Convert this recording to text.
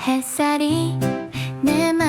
햇살이 내맘